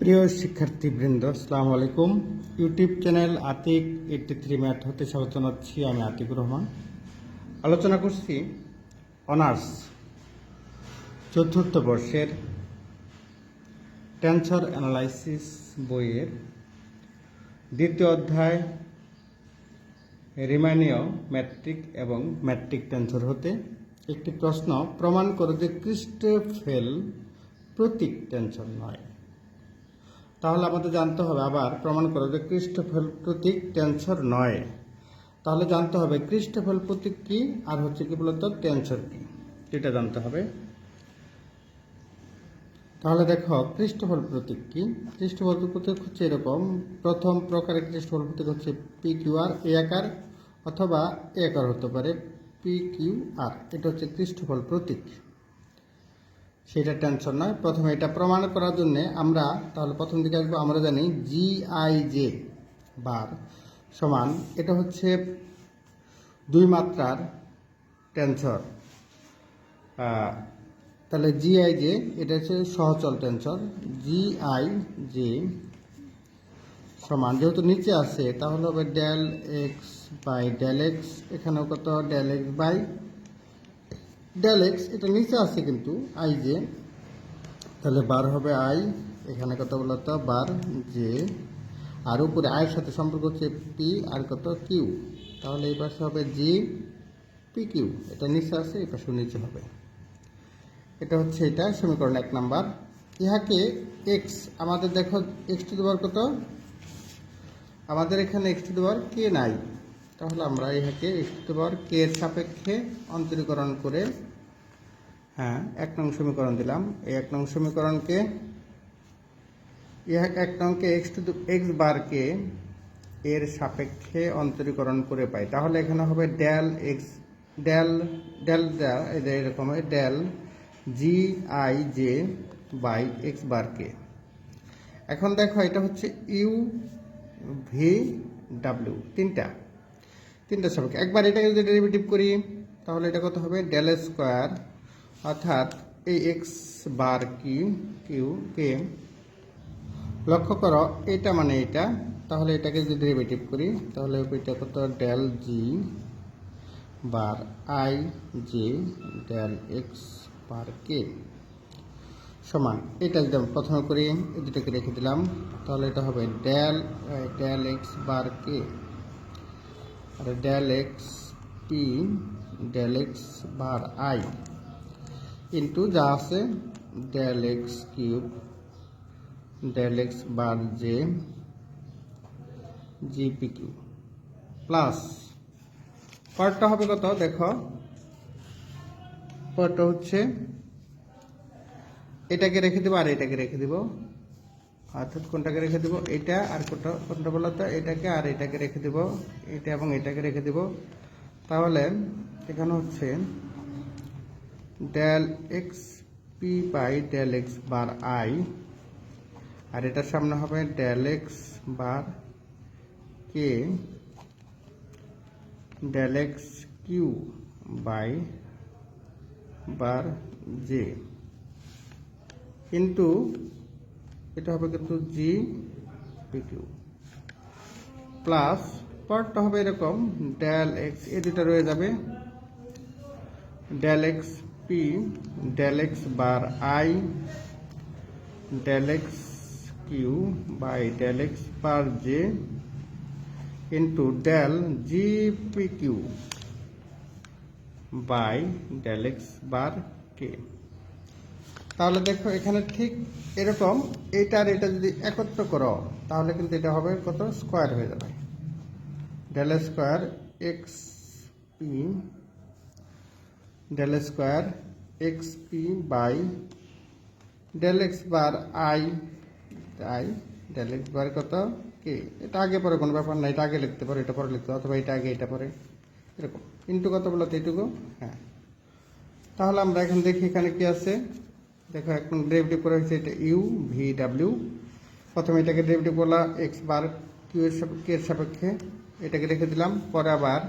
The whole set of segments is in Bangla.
প্রিয় শিক্ষার্থীবৃন্দ, আসসালামু আলাইকুম। YouTube channel Atik eighty three math হতে স্বাগত জানাচ্ছি আমি আতিকুর রহমান। আলোচনা করছি অনার্স, চতুর্থ বর্ষের টেন্সর অ্যানালাইসিস বইয়ের দ্বিতীয় অধ্যায় রিমানীয় ম্যাট্রিক এবং ম্যাট্রিক টেন্সর হতে। একটি প্রশ্ন, প্রমাণ করে যে ক্রিস্টোফেল প্রতীক টেন্সর নয়। তাহলে আমাদের জানতে হবে আবার প্রমাণ করো যে ক্রিস্টোফেল প্রতীক টেন্সর নয়। তাহলে জানতে হবে ক্রিস্টোফেল প্রতীক কি আর হচ্ছে কি বলতো টেন্সর কি? এটা জানতে হবে। তাহলে দেখো ক্রিস্টোফল প্রতীক কি? ক্রিস্টোফল প্রতীক হচ্ছে এরকম। প্রথম প্রকারের ক্রিস্টোফল প্রতীক হচ্ছে পি কিউ আর এ আকার অথবা এ আকার হতে পারে পি কিউ আর এটা হচ্ছে ক্রিস্টোফল প্রতীক। সেটা টেনশন নয়। প্রথমে এটা প্রমাণ করার জন্য আমরা তাহলে প্রথম দিকে আসব, আমরা জানি জি আই জে বার সমান, এটা হচ্ছে দুই মাত্রার টেনসর তাহলে জি আই জে এটা হচ্ছে সহচল টেনসর জি আই জে সমান, যেহেতু নিচে আছে, তাহলে হবে del x by del x এখানেও কত? Del x by del x এটা নিচে আছে কিন্তু আই জে তাহলে বার হবে আই এখানে কত বলতো বার জে আর উপরে আয়ের সাথে সম্পর্ক হচ্ছে পি আর কত? কিউ তাহলে এই পাশে হবে জি পি কিউ এটা নিচে আছে, এই পাশে নিচে হবে। এটা হচ্ছে এটা সমীকরণ এক নাম্বার। ইহাকে এক্স আমাদের দেখো এক্স টু দেওয়ার কত? আমাদের এখানে এক্স টু দেওয়ার কে নাই। তাহলে আমরা ইহাকে এক্স টু দেওয়ার কে এর সাপেক্ষে অন্তরীকরণ করে হ্যাঁ এক নং সমীকরণ দিলাম। এই এক নং সমীকরণকে ইহা এক নংকে এক্স টু এক্স বারকে এর সাপেক্ষে অন্তরীকরণ করে পাই। তাহলে এখানে হবে ডেল এক্স ডেল ডেল এরকম হয় del g i j by x বারকে এখন দেখো, এটা হচ্ছে ইউ ভি ডাব্লিউ তিনটা। তিনটা সাপেক্ষে একবার এটাকে যদি ডেরিভেটিভ করি, তাহলে এটা কত হবে? ডেল স্কোয়ার অর্থাৎ এই এক্স বার কিউ কিউ কে লক্ষ্য করো, এটা মানে এটা। তাহলে এটাকে যদি ডেরিভেটিভ করি, তাহলে এটা কত? Del g bar i j del x bar k সমান, এটা একদম প্রথমে করি দুটোকে রেখে দিলাম, তাহলে এটা হবে del del x bar k R del x p del x bar i into যা আছে del x cube del x bar j g p q plus পরটা হবে কত? দেখো পরটা হচ্ছে, এটাকে রেখে দেবো আর এটাকে রেখে দেবো। অর্থাৎ কোনটাকে রেখে দেবো? এটা আর কোনটা কোনটা বলতো এটাকে আর এটাকে রেখে দেবো। এটা এবং এটাকে রেখে দেবো। তাহলে এখানে হচ্ছে del x p by del x bar i আর এটার সামনে হবে del x bar k del x q by bar j কিন্তু এটা হবে কিন্তু জি পি কিউ প্লাস পরটা হবে এরকম ডেল এক্স এ দুটা রয়ে যাবে। Del x p del x bar i del x q by del x bar j into del g p q by del x bar k তাহলে দেখো এখানে ঠিক এরকম, এইটা আর এটা যদি একত্র করো, তাহলে কিন্তু এটা হবে কত? স্কোয়ার হয়ে যাবে। Del square x p del square x p by del x bar i i del x bar কত? কে এটা আগে পরে কোনো ব্যাপার না, এটা আগে লিখতে পারো, এটা পরে লিখতে অথবা এটা আগে, এটা পরে। এরকম। ইন্টু কত বলো তো এইটুকু? হ্যাঁ। তাহলে আমরা এখন দেখি এখানে কি আছে? দেখো এখন ডেরিভেটিভ করা হয়েছে এটা ইউ ভি ডাব্লিউ প্রথমে এটাকে ডেরিভেটিভ করলাম এক্স বার কিউ এর সাপেক্ষে এর সাপেক্ষে। এটাকে রেখে দিলাম পরে আবার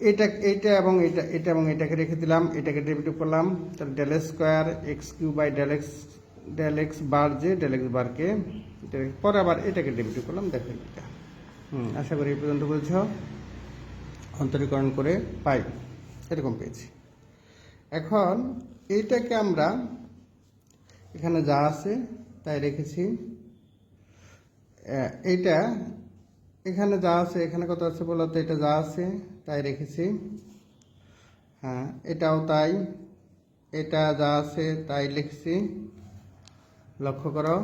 এটা এটা এবং এটা এটা এবং এটাকে রেখে দিলাম এটাকে ডেরিভেটিভ করলাম তাহলে del square x q by del x del x bar যে ডেল এক্স বারকে direct- পরে আবার এটাকে ডেবিট করলাম দেখো এটা। হুম। আশা করি এই পর্যন্ত বুঝছ অন্তরীকরণ করে পাই এরকম পেয়েছি। এখন এইটাকে আমরা এখানে যা আছে তাই রেখেছি। এইটা এখানে যা আছে, এখানে কত আছে বলতো এটা যা আছে তাই রেখেছি। হ্যাঁ এটাও তাই। এটা যা আছে তাই লিখছি। লক্ষ্য করো।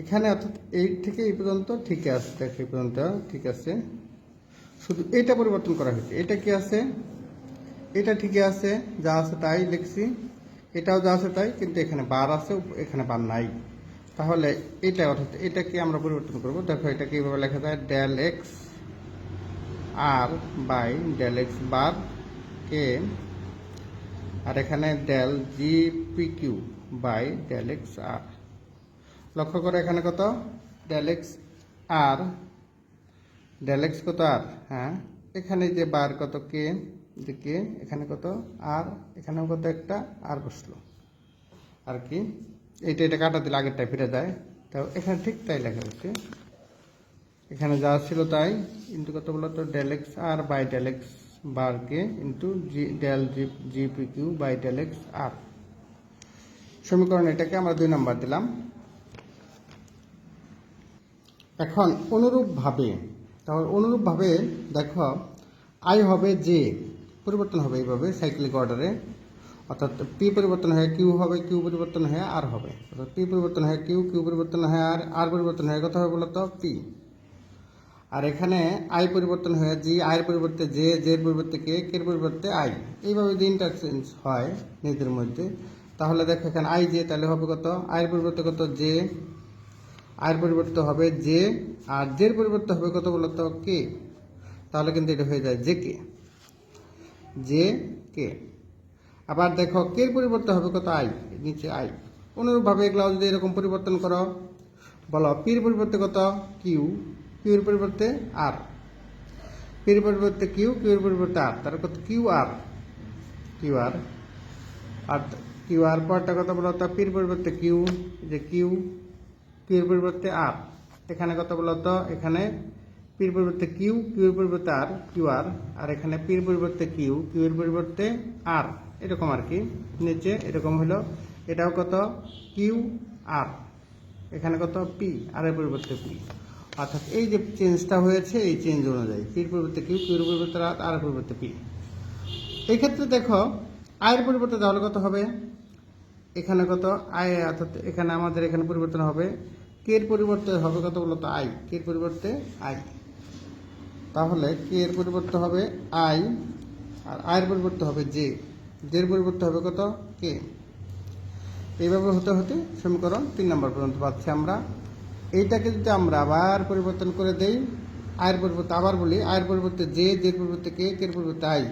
এখানে অর্থাৎ এই থেকে এই পর্যন্ত ঠিক আছে, দেখো এই পর্যন্ত ঠিক আছে। শুধু এটা পরিবর্তন করা হয়েছে। এটা কি আছে? এটা ঠিকই আছে, যা আছে তাই লিখছি। এটাও যা আছে তাই, কিন্তু এখানে বার আছে, এখানে বার নাই। তাহলে এটা অর্থাৎ এটাকে আমরা পরিবর্তন করব। দেখো এটা কীভাবে লেখা যায়? Del x r by del x bar k আর এখানে del g p q by del x r লক্ষ্য করো এখানে কত? Del x r del x কত আর হ্যাঁ এখানে যে বার কত কে যে কে? এখানে কত? আর, এখানেও কত একটা? আর বসল। আর কি? এইটা, এটা কাটা দিলে আগেরটা ফিরে যায়। তো এখানে ঠিক তাই লেখা হচ্ছে। এখানে যা ছিল তাই। কিন্তু কত বলতো? Del x r by del x বারকে into g del g g p q by del x r সমীকরণ এটাকে আমরা দুই নাম্বার দিলাম। এখন অনুরূপভাবে, তাহলে অনুরূপভাবে দেখো আই হবে জে পরিবর্তন হবে এইভাবে সাইক্লিক অর্ডারে অর্থাৎ পি পরিবর্তন হয়ে কিউ হবে কিউ পরিবর্তন হয়ে আর হবে। অর্থাৎ পি পরিবর্তন হয়ে কিউ কিউ পরিবর্তন হয়ে আর আর পরিবর্তন হয়ে কত হবে বলতো পি আর এখানে আই পরিবর্তন হয়ে জি আয়ের পরিবর্তে জে জের পরিবর্তে কে কের পরিবর্তে আই এইভাবে যদি ইন্টারচেঞ্জ হয় নিজেদের মধ্যে, তাহলে দেখো এখানে আই জে তাহলে হবে কত? আয়ের পরিবর্তে কত? জে আয়ের পরিবর্তে হবে জে আর জের পরিবর্তে হবে কত বলতো? কে তাহলে কিন্তু এটা হয়ে যায় জে কে জে, কে? আবার দেখো কে পরিবর্তে হবে কত? আই, নিচে আই। অনুরূপভাবে এগুলো যদি এরকম পরিবর্তন করো, বলো, পির পরিবর্তে কত? কিউ। কিউর পরিবর্তে আর। পির পরিবর্তে কিউ, কিউর পরিবর্তে আর। তার কত? Q r. Q r. R q r পরটা কত বলো তো? পির পরিবর্তে কিউ যে কিউ। কিউর পরিবর্তে আর। এখানে কত বলো তো? এখানে পির পরিবর্তে কিউ, কিউর পরিবর্তে আর, কিউ আর আর এখানে পির পরিবর্তে কিউ কিউ এর পরিবর্তে আর, এরকম আর কি, নিচে এরকম হলো। এটাও কত? কিউ আর, এখানে কত? পি, আর এর পরিবর্তে পি। অর্থাৎ এই যে চেঞ্জটা হয়েছে, এই চেঞ্জ অনুযায়ী, পির পরিবর্তে কিউ, কিউর পরিবর্তে আর আর এর পরিবর্তে পি। এই ক্ষেত্রে দেখো, আয়ের পরিবর্তে তাহলে কত হবে? এখানে কত? আয়, অর্থাৎ এখানে আমাদের এখানে পরিবর্তন হবে। কে এর পরিবর্তে হবে কত বলতো আই কে এর পরিবর্তে আই। তাহলে কে এর পরিবর্তে হবে আই আর আয়ের পরিবর্তে হবে জে জের পরিবর্তে হবে কত কে এইভাবে হতে হতে সমীকরণ তিন নম্বর পর্যন্ত পাচ্ছি আমরা এইটাকে যদি আমরা আবার পরিবর্তন করে দেই আয়ের পরিবর্তে আবার বলি আয়ের পরিবর্তে জে জের পরিবর্তে কে কে এর পরিবর্তে আই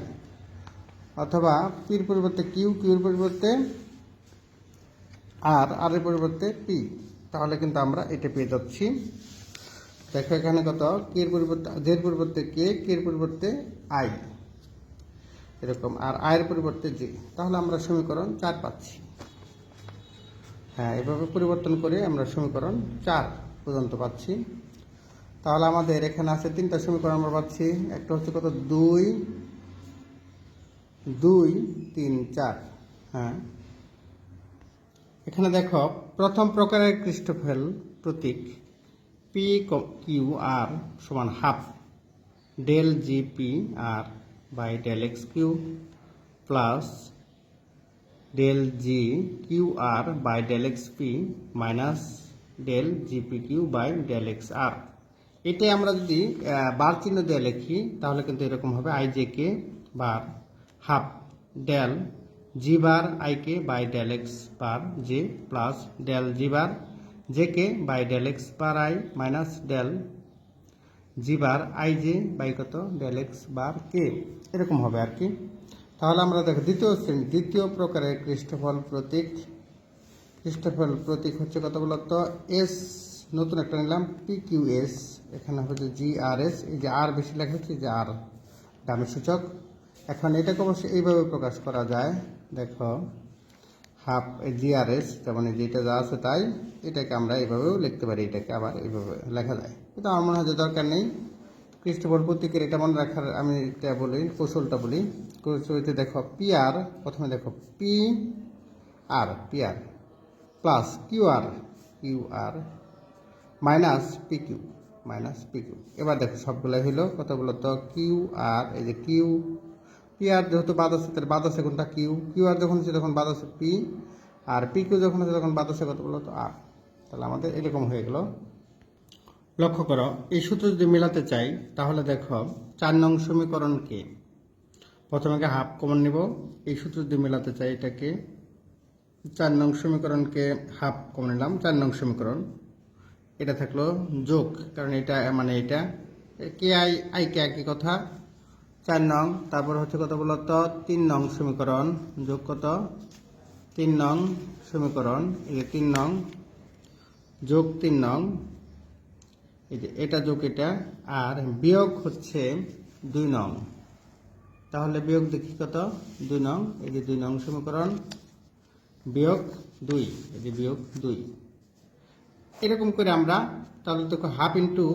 অথবা পির পরিবর্তে কিউ কিউর পরিবর্তে আর আর এর পরিবর্তে পি তাহলে কিন্তু আমরা এটা পেয়ে যাচ্ছি দেখো এখানে কত? কে এর পরিবর্তে জের পরিবর্তে কে? কে এর পরিবর্তে আই। এরকম। আর আয়ের পরিবর্তে জে। তাহলে আমরা সমীকরণ চার পাচ্ছি। হ্যাঁ এভাবে পরিবর্তন করে আমরা সমীকরণ চার পর্যন্ত পাচ্ছি। তাহলে আমাদের এখানে আছে তিনটা সমীকরণ আমরা পাচ্ছি। একটা হচ্ছে কত? দুই। দুই, তিন, চার। হ্যাঁ। এখানে দেখো, প্রথম প্রকারের ক্রিস্টোফেল প্রতীক। পি কিউ আর সমান half del g p r by del x q plus del g q r by del x p minus del g p q by del x r এটাই আমরা যদি বার চিহ্ন দিয়ে লিখি, তাহলে কিন্তু এরকম হবে i j k bar half del g bar i k by del x bar j plus del g bar j k by del x bar i minus del g bar i j by কত? Del x bar k. এরকম হবে আর কি। তাহলে আমরা দেখো, দ্বিতীয় শ্রেণি, দ্বিতীয় প্রকারের ক্রিস্টোফল প্রতীক। ক্রিস্টোফল প্রতীক হচ্ছে কত বলতো? এস। নতুন একটা নিলাম পি কিউ এস এখানে হচ্ছে জি আর এস। এই যে আর বেশি লেখা হচ্ছে যে আর। দামি সূচক। এখন এটাকে অবশ্যই এইভাবে প্রকাশ করা যায়। দেখো হাফ জিআরএস যেমন এই যেটা যা আছে তাই, এটাকে আমরা এভাবেও লিখতে পারি, এটাকে আবার এইভাবে লেখা যায়। কিন্তু আমার মনে হয় যে দরকার নেই। খ্রিস্টপর প্রতীকের এটা মনে রাখার আমি এটা বলি, কৌশলটা বলি। কৌশলতে দেখো পি আর প্রথমে দেখো p r p r plus q r q r minus p q minus p q এবার দেখো সবগুলো হইল কতগুলো তো? কিউ আর এই যে কিউ পি আর যেহেতু বাদ আছে, তাহলে বাদ আছে কোনটা? কিউ কিউ আর যখন আছে তখন বাদ আছে পি আর পি কিউ যখন আছে তখন বাদ আছে কতগুলো তো? আর তাহলে আমাদের এরকম হয়ে গেল। লক্ষ্য করো, এই সূত্র যদি মেলাতে চাই, তাহলে দেখো, চার নং সমীকরণকে প্রথমে হাফ কমন নিব। এই সূত্র যদি মেলাতে চাই এটাকে, চার নং সমীকরণকে হাফ কমন নিলাম, চার নং সমীকরণ। এটা থাকল যোগ, কারণ এটা মানে এটা কে আই আই কে একই কথা। চার নং, তারপর হচ্ছে কত বলতো তিন নং সমীকরণ, যোগ কত? তিন নং সমীকরণ, এই যে তিন নং, যোগ তিন নং, এই যে এটা যোগ এটা, আর বিয়োগ হচ্ছে দুই নং। তাহলে বিয়োগ দেখি কত? দুই নং, এই যে দুই নং সমীকরণ, বিয়োগ দুই, এই যে বিয়োগ দুই। এরকম করে আমরা তাহলে দেখো হাফ ইন্টু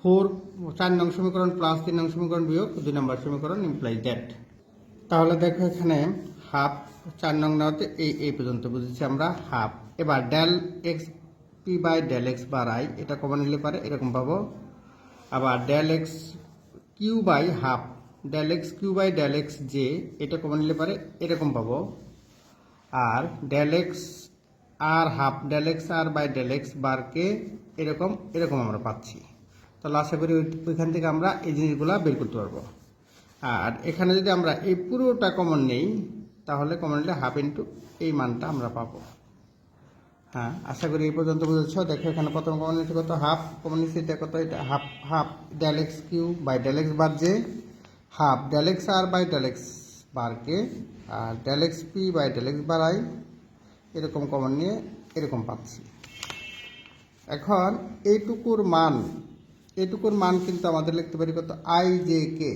ফোর চার নং সমীকরণ প্লাস তিন নং সমীকরণ বিয়োগ দুই নম্বর সমীকরণ ইমপ্লাই দ্যাট তাহলে দেখো এখানে হাফ চার নং নেওয়াতে এই এই পর্যন্ত বুঝেছি আমরা হাফ এবার del x p by del x bar i এটা কমন নিলে পারে, এরকম পাবো। আবার del x q by half del x q by del x j এটা কমন নিলে পারে, এরকম পাবো। আর del x r half del x r by del x বারকে এরকম এরকম আমরা পাচ্ছি। তাহলে আশা করি ওই- ওইখান থেকে আমরা এই জিনিসগুলো বের করতে পারব। আর এখানে যদি আমরা এই পুরোটা কমন নেই, তাহলে কমন নিলে হাফ ইন্টু এই মানটা আমরা পাবো। হ্যাঁ আশা করি এই পর্যন্ত বুঝেছ। দেখো এখানে প্রথম কমন নিচ্ছে কত? হাফ কমন নিচ্ছে, এটা কত? এটা half half del x q by del x bar যে half del x r by del x বারকে R del x p by del x bar i এরকম কমন নিয়ে এরকম পাচ্ছি। এখন এইটুকুর মান এইটুকুর মান কিন্তু আমাদের লিখতে পারি কত? আই জে কে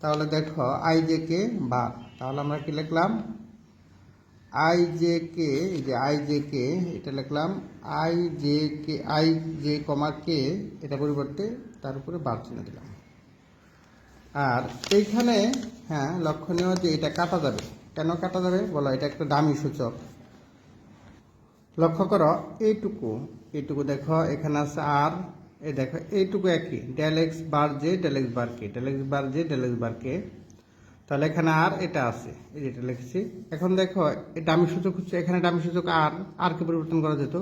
তাহলে দেখো আই জে কে বার। তাহলে আমরা কি লিখলাম? আই জে কে এই যে আই জে কে এটা লিখলাম i j k i j comma k এটা পরিবর্তে তার উপরে বার চিহ্ন দিলাম। আর এইখানে হ্যাঁ লক্ষণীয় যে এটা কাটা যাবে। কেন কাটা যাবে? বলো, এটা একটা দামি সূচক। লক্ষ্য করো এইটুকু এইটুকু দেখো, এখানে আছে আর এই দেখো, এইটুকু একই। Del x bar j del x bar k del x bar j del x bar k তাহলে এখানে আর এটা আছে। এই যেটা লিখেছি। এখন দেখো, এই ডামি সূচক হচ্ছে, এখানে ডামি সূচক আর আর কে পরিবর্তন করা যেত।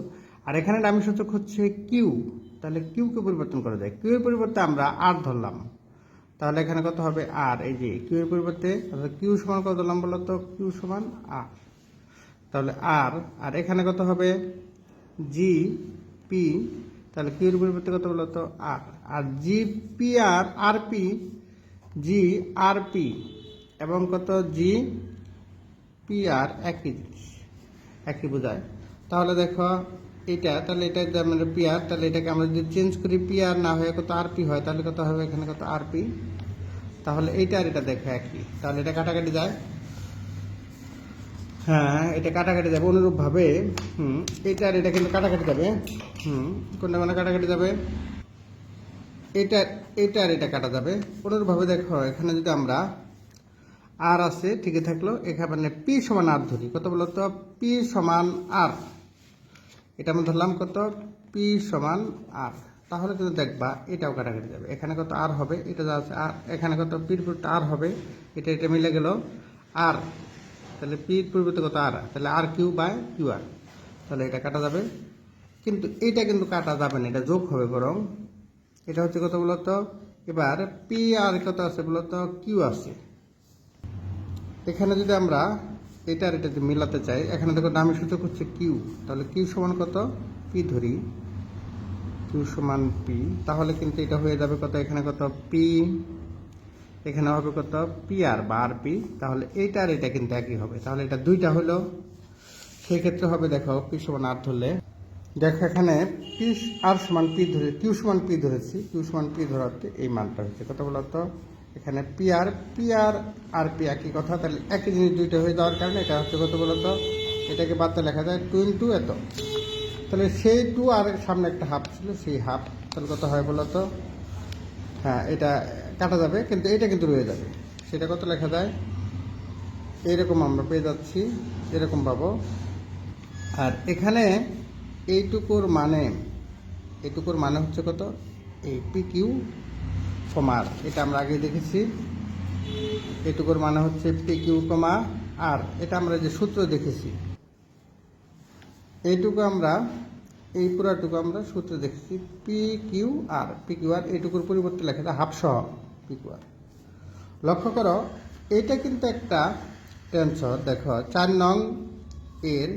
আর এখানে ডামি সূচক হচ্ছে কিউ তাহলে কিউ কে পরিবর্তন করা যায়। কিউ এর পরিবর্তে আমরা আর ধরলাম। তাহলে এখানে কত হবে? আর এই যে কিউ এর পরিবর্তে কিউ সমান কত ধরলাম বলো তো? কিউ সমান আর তাহলে আর আর এখানে কত হবে? জি পি তাহলে কিউ এর পরিবর্তে কত বলো তো? R r g p r r p g r p এবং কত? জি পি আর একই জিনিস, একই বোঝায়। তাহলে দেখো, এটা, তাহলে এটা যেমন পি আর তাহলে এটাকে আমরা যদি চেঞ্জ করি পি আর না হয়ে কত আর পি হয়, তাহলে কত হবে? এখানে কত আর পি তাহলে এইটা আর এটা দেখো একই। তাহলে এটা কাটাকাটি যায়। হ্যাঁ এটা কাটাকাটি যাবে। অনুরূপভাবে, হুম, এটা আর এটা কিন্তু কাটাকাটি যাবে। হুম, কোনটা কোনটা কাটাকাটি যাবে? এটা এটা আর এটা কাটা যাবে। অনুরূপভাবে দেখো, এখানে যদি আমরা আর আছে ঠিকই থাকল, এখানে পি সমান আর ধরি। কত বলতো পি সমান আর। এটা আমরা ধরলাম কত? পি সমান আর। তাহলে কিন্তু দেখবা, এটাও কাটাকাটি যাবে। এখানে কত আর হবে? এটা যা আছে, আর। এখানে কত? পির আর হবে। এটা এটা মিলে গেল। আর তাহলে পির পরিবর্তে কত আর তাহলে r q by q r তাহলে এটা কাটা যাবে। কিন্তু এইটা কিন্তু কাটা যাবে না, এটা যোগ হবে বরং এটা হচ্ছে কত বলতো? এবার পি আর কত আছে বলতো? কিউ আছে। এখানে যদি আমরা এটা আর এটা যদি মিলাতে চাই, এখানে দেখো দামি সূচক হচ্ছে কিউ তাহলে কিউ সমান কত? পি ধরি। কিউ সমান পি তাহলে কিন্তু এটা হয়ে যাবে কত? এখানে কত? পি এখানে হবে কত পি আর বা আর পি তাহলে এইটা আর এটা কিন্তু একই হবে। তাহলে এটা দুইটা হলো। সেই ক্ষেত্রে হবে দেখো পি সমান আর ধরলে। দেখো এখানে পি আর সমান পি ধরে কিউ সমান পি ধরেছি। কিউ সমান পি ধরাতে এই মানটা হচ্ছে কত বলতো এখানে p r p r r p একই কথা। তাহলে একই জিনিস দুইটা হয়ে যাওয়ার কারণে এটা হচ্ছে কত বলতো এটাকে বাদ দিয়ে লেখা যায় টু ইন্টু এত। তাহলে সেই টু আর সামনে একটা হাফ ছিল, সেই হাফ তাহলে কত হয় বলতো হ্যাঁ এটা কাটা যাবে, কিন্তু এটা কিন্তু রয়ে যাবে। সেটা কত লেখা যায়? এরকম আমরা পেয়ে যাচ্ছি, এরকম পাবো। আর এখানে এইটুকুর মানে এইটুকুর মানে হচ্ছে কত? এই পি কিউ কমার এটা আমরা আগে দেখেছি। এইটুকুর মানে হচ্ছে পি কিউ কমা আর এটা আমরা যে সূত্র দেখেছি। এইটুকু আমরা, এই পুরাটুকু আমরা সূত্র দেখেছি p q r p q r এইটুকুর পরিবর্তে লেখা হাফ সহ পি কিউ আর লক্ষ্য করো, এটা কিন্তু একটা টেন্সর দেখো, চার নং এর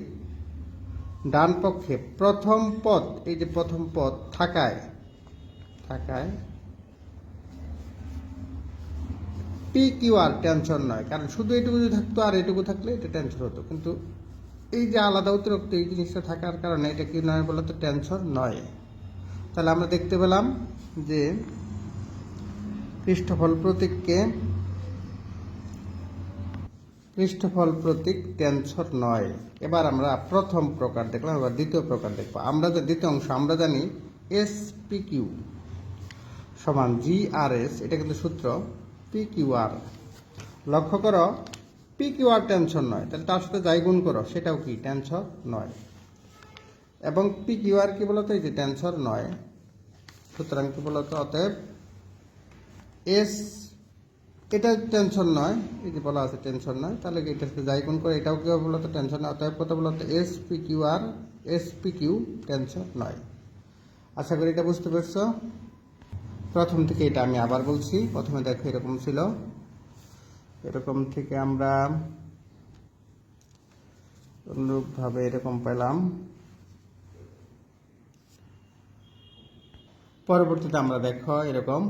ডান পক্ষে প্রথম পদ এই যে প্রথম পদ থাকায় থাকায় পি কিউ আর টেনশন নয়, কারণ শুধু এটুকু যদি থাকতো আর এটুকু থাকলে এটা টেনশন হতো। কিন্তু এই যে আলাদা অতিরিক্ত এই জিনিসটা থাকার কারণে এটা কি নয় বলতো টেনশন নয়। তাহলে আমরা দেখতে পেলাম যে পৃষ্ঠফল প্রতীককে পৃষ্ঠফল প্রতীক টেনসর নয়। এবার আমরা প্রথম প্রকার দেখলাম, এবার দ্বিতীয় প্রকার দেখব। আমরা যে দ্বিতীয় অংশ, আমরা জানি এস পি কিউ সমান জি আর এস এটা কিন্তু সূত্র পি কিউ আর লক্ষ্য করো পি কিউ আর টেনশন নয়। তাহলে তার সাথে যাই গুণ করো, সেটাও কি? টেনশন নয়। এবং পি কিউ আর কি বলতো? এই যে টেনশন নয়। সুতরাং কি বলতো? অতএব এস এটা টেনশন নয়, এই যে বলা আছে টেনশন নয়, তাহলে কি এটার যাই কোন করে, এটাও কি হবে বলতো টেনশন নয়, অতএব কত বলতো s p q r s p q tensor নয়। আশা করি এটা বুঝতে পারছ। প্রথম থেকে এটা আমি আবার বলছি, প্রথমে দেখো এরকম ছিল। এরকম থেকে আমরা অনুরূপভাবে এরকম পেলাম। পরবর্তীতে আমরা দেখো এরকম।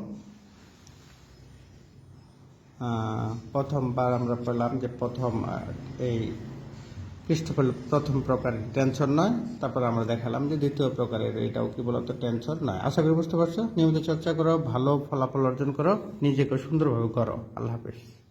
প্রথমবার আমরা পেলাম যে প্রথম এই পৃষ্ঠফল প্রথম প্রকারের টেনশন নয়। তারপর আমরা দেখালাম যে দ্বিতীয় প্রকারের এটাও কি বলতো, টেনশন নয়। আশা করি বুঝতে পারছ। নিয়মিত চর্চা করো, ভালো ফলাফল অর্জন করো, নিজেকে সুন্দরভাবে করো আল্লাহ হাফেজ।